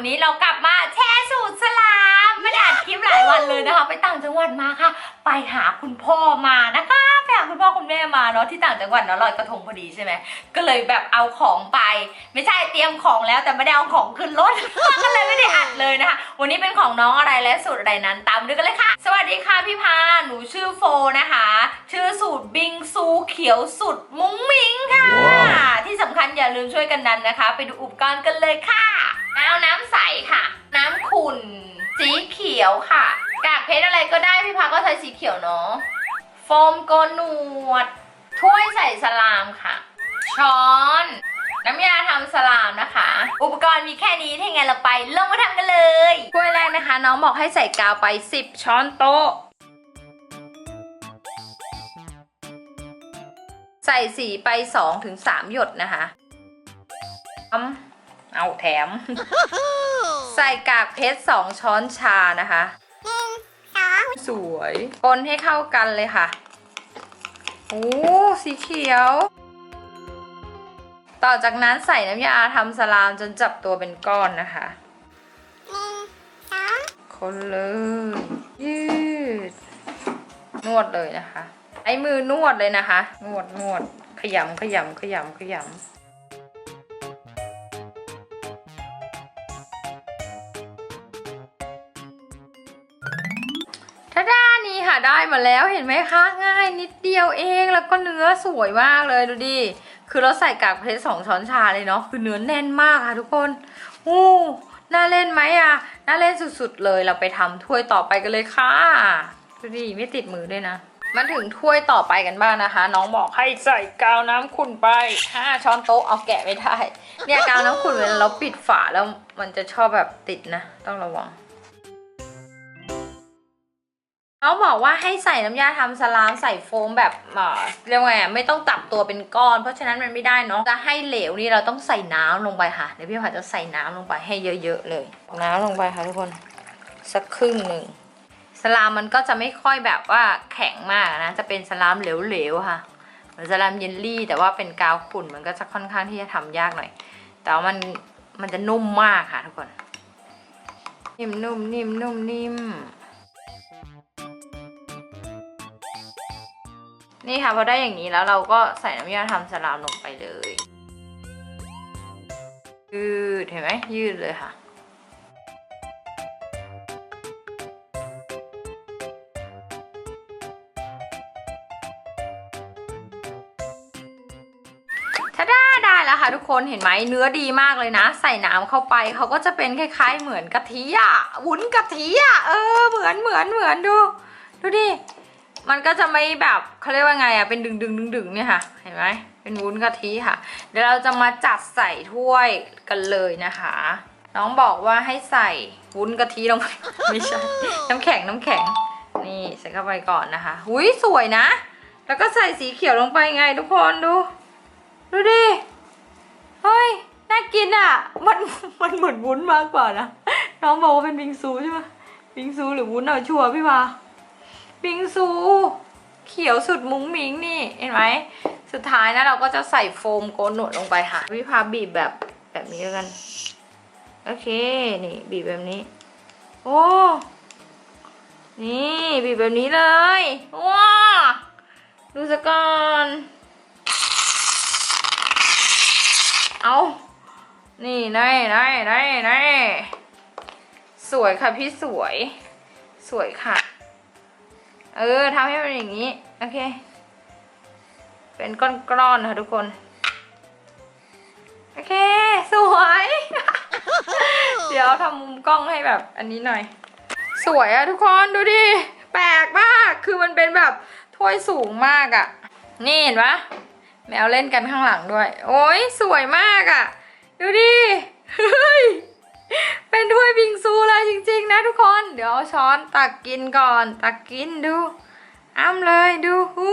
วันนี้เรากลับมาแช่สูตรสลามไม่ได้อัดคลิปหลายวันเลยนะคะ ไปต่างจังหวัดมาค่ะ ไปหาคุณพ่อมานะคะไปหาคุณพ่อคุณแม่มาเนาะที่ต่างจังหวัดเนาะลอยกระทงพอดีใช่ไหมก็เลยแบบเอาของไป ไม่ใช่เตรียมของแล้วแต่ไม่ได้เอาของขึ้นรถ ก็เลยไม่ได้อัดเลยนะคะวันนี้เป็นของน้องอะไรและสูตรอะไรนั้นตามด้วยกันเลยค่ะ สวัสดีค่ะพี่พาหนูชื่อโฟนะคะ ชื่อสูตรบิงซูเขียวสุดมุ้งมิงค่ะ ที่สำคัญอย่าลืมช่วยกันดันนะคะ ไปดูอุปกรณ์กันเลยค่ะเอาน้ำใสค่ะ น้ำขุ่นสีเขียวค่ะ กากเพชรอะไรก็ได้พี่พาก็ใช้สีเขียวเนาะโฟมโกนหนวด ถ้วยใส่สลามค่ะ ช้อน น้ำยาทำสลามนะคะ อุปกรณ์มีแค่นี้ถ้าไงเราไปลงมาทำกันเลยถ้วยแรกนะคะ น้องบอกให้ใส่กาวไป 10 ช้อนโต๊ะ ใส่สีไป2-3ถึง3หยดนะคะอืมเอาแถม ใส่กากเพชร2ช้อนชานะคะสวยคนให้เข้ากันเลยค่ะ โอ้สีเขียว ต่อจากนั้นใส่น้ำยาทำสลามจนจับตัวเป็นก้อนนะคะ คนเลย ยืด นวดเลยนะคะ ไอ้มือนวดเลยนะคะ นวดนวดขยำขยำขยำขยำถ้าด้านี้ค่ะได้มาแล้วเห็นไหมคะ ง่ายนิดเดียวเองแล้วก็เนื้อสวยมากเลยดูดิคือเราใส่กากเพชรสองช้อนชาเลยเนาะคือเนื้อแน่นมากค่ะทุกคนอู้น่าเล่นไหมอะน่าเล่นสุดๆเลยเราไปทำถ้วยต่อไปกันเลยค่ะ ดูดิไม่ติดมือด้วยนะ มาถึงถ้วยต่อไปกันบ้างนะคะ น้องบอกให้ใส่กาวน้ำขุ่นไป5ช้อนโต๊ะเอาแกะไม่ได้ เนี่ยกาวน้ำขุ่นเวลาเราปิดฝาแล้วมันจะชอบแบบติดนะ ต้องระวังเขาบอกว่าให้ใส่น้ำยาทำสลามใส่โฟมแบบเอ่อเรียกว่าไงไม่ต้องตับตัวเป็นก้อน เพราะฉะนั้นมันไม่ได้เนาะจะให้เหลวนี่เราต้องใส่น้ำลงไปค่ะเดี๋ยวพี่ผาจะใส่น้ำลงไปให้เยอะๆเลย น้ำลงไปค่ะทุกคน สักครึ่งหนึ่ง สลามมันก็จะไม่ค่อยแบบว่าแข็งมากนะ จะเป็นสลามเหลวๆค่ะเหมือนสลามเยลลี่ แต่ว่าเป็นกาวขุ่นมันก็จะค่อนข้างที่จะทำยากหน่อย แต่ว่ามันมันจะนุ่มมากค่ะทุกคน นิ่มนุ่มนิ่มนุ่มนิ่มนี่ค่ะพอได้อย่างนี้แล้วเราก็ใส่น้ำยาทำสลามลงไปเลย ยืดเห็นไหมยืดเลยค่ะ ถ้าได้ได้แล้วค่ะทุกคนเห็นไหมเนื้อดีมากเลยนะ ใส่น้ำเข้าไปเขาก็จะเป็นคล้าย ๆ เหมือนกะทิอะวุ้นกะทิอะเออเหมือนเหมือนเหมือนดู ดูดิมันก็จะไม่แบบเขาเรียกว่าไงอะเป็นดึงดึงดึงดึงเนี่ยค่ะ เห็นไหมเป็นวุ้นกะทิค่ะ เดี๋ยวเราจะมาจัดใส่ถ้วยกันเลยนะคะ น้องบอกว่าให้ใส่วุ้นกะทิลงไปไม่ใช่น้ำแข็งน้ำแข็ง นี่ใส่เข้าไปก่อนนะคะหุยสวยนะ แล้วก็ใส่สีเขียวลงไปไงทุกคนดู ดูดิ เฮ้ย น่ากินอะ มัน มันเหมือนวุ้นมากกว่านะ น้องบอกว่าเป็นบิงซูใช่ไหมบิงซูหรือวุ้นเอาชัวร์พี่วาบิงซู เขียวสุดมุ้งมิ้งนี่ เห็นไหม สุดท้ายนะเราก็จะใส่โฟมโกนหนวดลงไปค่ะ วิพาบีบแบบแบบนี้แล้วกัน โอเค นี่บีบแบบนี้ โอ้ นี่บีบแบบนี้เลย ว้า ดูสกก่อน เอานี่ได้ได้ได้ได้สวยค่ะพี่สวย สวยค่ะ เออทำให้มันอย่างนี้ โอเค เป็นก้อนๆค่ะทุกคน โอเค สวย เดี๋ยวทำมุมกล้องให้แบบอันนี้หน่อย สวยอะทุกคนดูดิ แปลกมาก คือมันเป็นแบบถ้วยสูงมากอะนี่เห็นปะ แมวเล่นกันข้างหลังด้วย โอ้ยสวยมากอะดูดิเฮ้ยเป็นถ้วยบิงซูเลยจริงๆ นะทุกคน เดี๋ยวช้อนตักกินก่อน ตักกินดู อ้ำเลยดูหู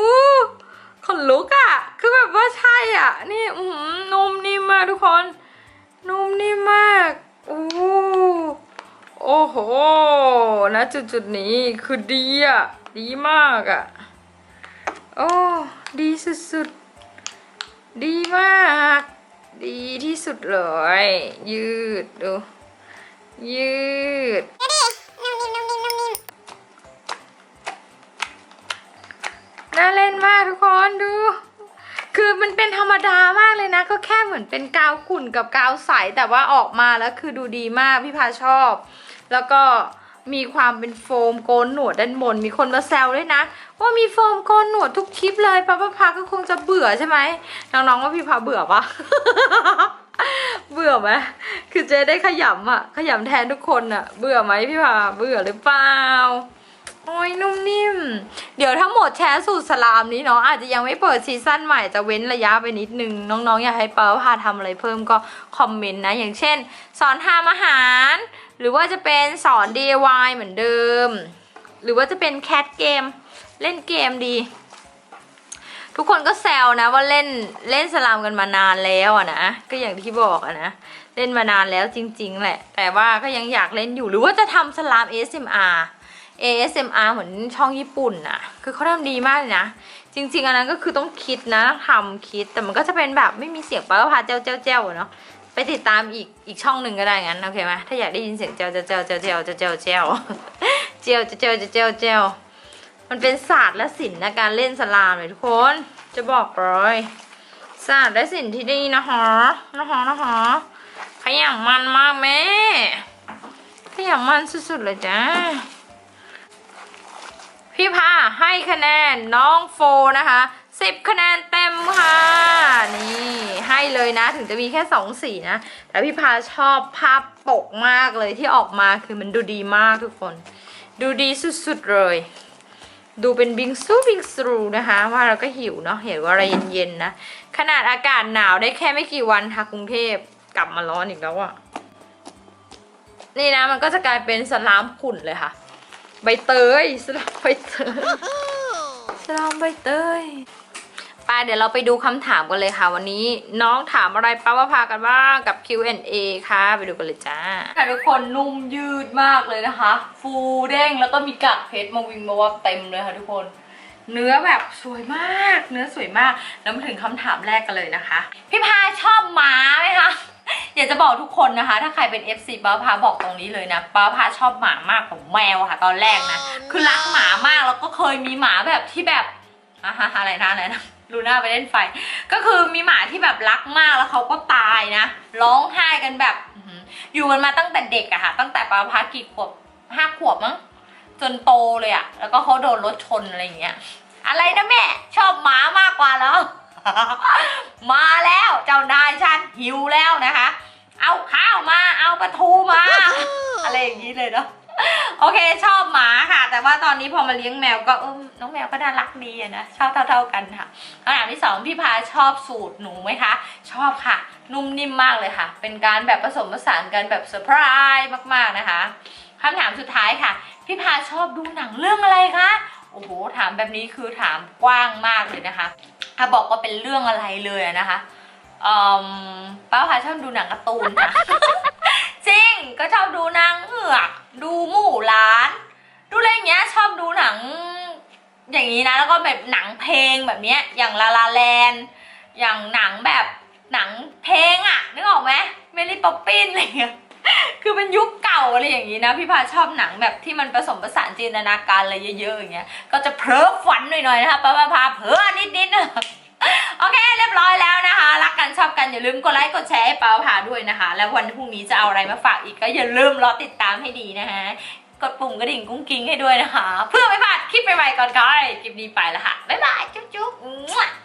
ขนลุกอะ่ะ คือแบบว่าใช่อะ นี่อือหือนุ่มนิ่มมากทุกคน นุ่มนิ่มมากอู้โอ้โหนะจุดจุดๆนี้คือดีอะ ดีมากอะ โอ้ ดีสุดๆ ดีมาก ดีที่สุดเลย ยืดดู ยืดน่าเล่นมากทุกคนดู คือมันเป็นธรรมดามากเลยนะ ก็แค่เหมือนเป็นกาวขุ่นกับกาวใส แต่ว่าออกมาแล้วคือดูดีมากพี่พาชอบ แล้วก็ มีความเป็นโฟมโกนหนวดด้านบน มีคนมาแซวด้วยนะ ว่ามีโฟมโกนหนวดทุกคลิปเลยป้าป้าพาก็คงจะเบื่อใช่ไหมน้องๆว่าพี่พาเบื่อปะเบื่อไหมคือเจ๊ได้ขยำอะขยำแทนทุกคนอะเบื่อไหมพี่พาเบื่อหรือเปล่า โอ้ยนุ่มนิ่ม เดี๋ยวทั้งหมดแชร์สูตรสลามนี้เนาะอาจจะยังไม่เปิดซีซั่นใหม่จะเว้นระยะไปนิดนึง น้องๆ อยากให้เปาพาทำอะไรเพิ่มก็คอมเมนต์นะ อย่างเช่น สอนทำอาหาร หรือว่าจะเป็นสอน DIY เหมือนเดิม หรือว่าจะเป็นแคทเกม เล่นเกมดี ทุกคนก็แซวนะว่าเล่นเล่นสลามกันมานานแล้วอะนะ ก็อย่างที่บอกอะนะ เล่นมานานแล้วจริง ๆ แหละ แต่ว่าก็ยังอยากเล่นอยู่หรือว่าจะทำสลาม ASMR ASMR เหมือนช่องญี่ปุ่นน่ะ คือเขาทำดีมากเลยนะ จริง ๆ อันนั้นก็คือต้องคิดนะทำคิด แต่มันก็จะเป็นแบบไม่มีเสียงปะก็พาเจ้าเจ้าเจ้าเนาะ ไปติดตามอีกอีกช่องหนึ่งก็ได้งั้นโอเคไหมถ้าอยากได้ยินเสียงเจ้าเจ้าเจ้าเจ้าเจ้าเจ้าเจ้าเจ้าเจ้าเจ้าเจ้าเจ้าเจ้ามันเป็นศาสตร์และศิลป์ในการเล่นสลามเลยทุกคน จะบอกเลยศาสตร์และศิลป์ที่นี่นะคะนะคะนะคะขยันมันมากแม่ขยันมันสุดๆเลยจ้า พี่พาให้คะแนนน้องโฟนะคะสิบคะแนนเต็มค่ะ นี่ให้เลยนะถึงจะมีแค่สองสีนะ แต่พี่พาชอบภาพปกมากเลยที่ออกมาคือมันดูดีมากทุกคน ดูดีสุดๆเลย ดูเป็นบิงซูบิงซูนะคะ ว่าเราก็หิวเนาะเห็นว่าอะไรเย็นๆนะ ขนาดอากาศหนาวได้แค่ไม่กี่วันค่ะกรุงเทพกลับมาร้อนอีกแล้วอะนี่นะมันก็จะกลายเป็นสลามขุ่นเลยค่ะ ใบเตยสลามใบเตยสลามใบเตยไปเดี๋ยวเราไปดูคำถามกันเลยค่ะ วันนี้น้องถามอะไรป้าว่าพากันบ้างกับ Q&A ค่ะ ไปดูกันเลยจ้าค่ะทุกคนนุ่มยืดมากเลยนะคะ ฟูเด้งแล้วก็มีกากเพชรมาวิงมาวับเต็มเลยค่ะทุกคน เนื้อแบบสวยมาก เนื้อสวยมากแล้วมาถึงคำถามแรกกันเลยนะคะ พี่พาชอบหมาไหมคะ อยากจะบอกทุกคนนะคะ ถ้าใครเป็น FC ป้าพาบอกตรงนี้เลยนะป้าพาชอบหมามากกว่าแมวอะค่ะ ตอนแรกนะ คือรักหมามากแล้วก็เคยมีหมาแบบที่แบบอะฮะอะไรนะอะไรนะลูน่าไปเล่นไฟ ก็คือมีหมาที่แบบรักมากแล้วเขาก็ตายนะร้องไห้กันแบบอื้อหืออยู่กันมาตั้งแต่เด็กอะค่ะ ตั้งแต่ป้าพากี่ขวบห้าขวบมั้งจนโตเลยอะแล้วก็เขาโดนรถชนอะไรอย่างเงี้ยอะไรนะแม่ ชอบหมามากกว่าแล้ว มาแล้วเจ้านายฉันหิวแล้วนะคะ เอาข้าวมาเอาปลาทูมา อะไรอย่างนี้เลยเนาะโอเคชอบหมาค่ะ แต่ว่าตอนนี้พอมาเลี้ยงแมวก็เออน้องแมวก็น่ารักดีอะนะชอบเท่า ๆกันค่ะคำถามที่สองพี่พาชอบสูตรหนูไหมคะ ชอบค่ะ นุ่มนิ่มมากเลยค่ะ เป็นการแบบผสมผสานกันแบบเซอร์ไพรส์มากๆนะคะคำถามสุดท้ายค่ะ พี่พาชอบดูหนังเรื่องอะไรคะโอ้โหถามแบบนี้คือถามกว้างมากเลยนะคะ ถ้าบอกว่าเป็นเรื่องอะไรเลยนะคะอืมป้าพาชอบดูหนังการ์ตูนค่ะจริงก็ชอบดูนางเหือก ดูหมู่หลาน ดูอะไรอย่างเงี้ยชอบดูหนังอย่างนี้นะแล้วก็แบบหนังเพลงแบบเนี้ยอย่างลาลาแลนอย่างหนังแบบหนังเพลงอะนึกออกไหมเมลี่ป๊อปปิ้นอะไรเงี้ย คือเป็นยุคเก่าอะไรอย่างนี้นะ พี่พาชอบหนังแบบที่มันผสมผสานจินตนาการอะไรเยอะๆอย่างเงี้ย ก็จะเพ้อฝันหน่อยๆนะคะป้าพาพาเพ้อนิดๆนะโอเคเรียบร้อยแล้วนะคะ รักกันชอบกันอย่าลืมกดไลค์กดแชร์ให้เปาผ่าด้วยนะคะ แล้ววันพรุ่งนี้จะเอาอะไรมาฝากอีกก็อย่าลืมรอติดตามให้ดีนะคะ กดปุ่มกระดิ่งกุ้งกิ้งให้ด้วยนะคะ เพื่อไม่พลาดคลิปใหม่ๆก่อนใครคลิปนี้ไปแล้วค่ะบ๊ายบายจุ๊บๆ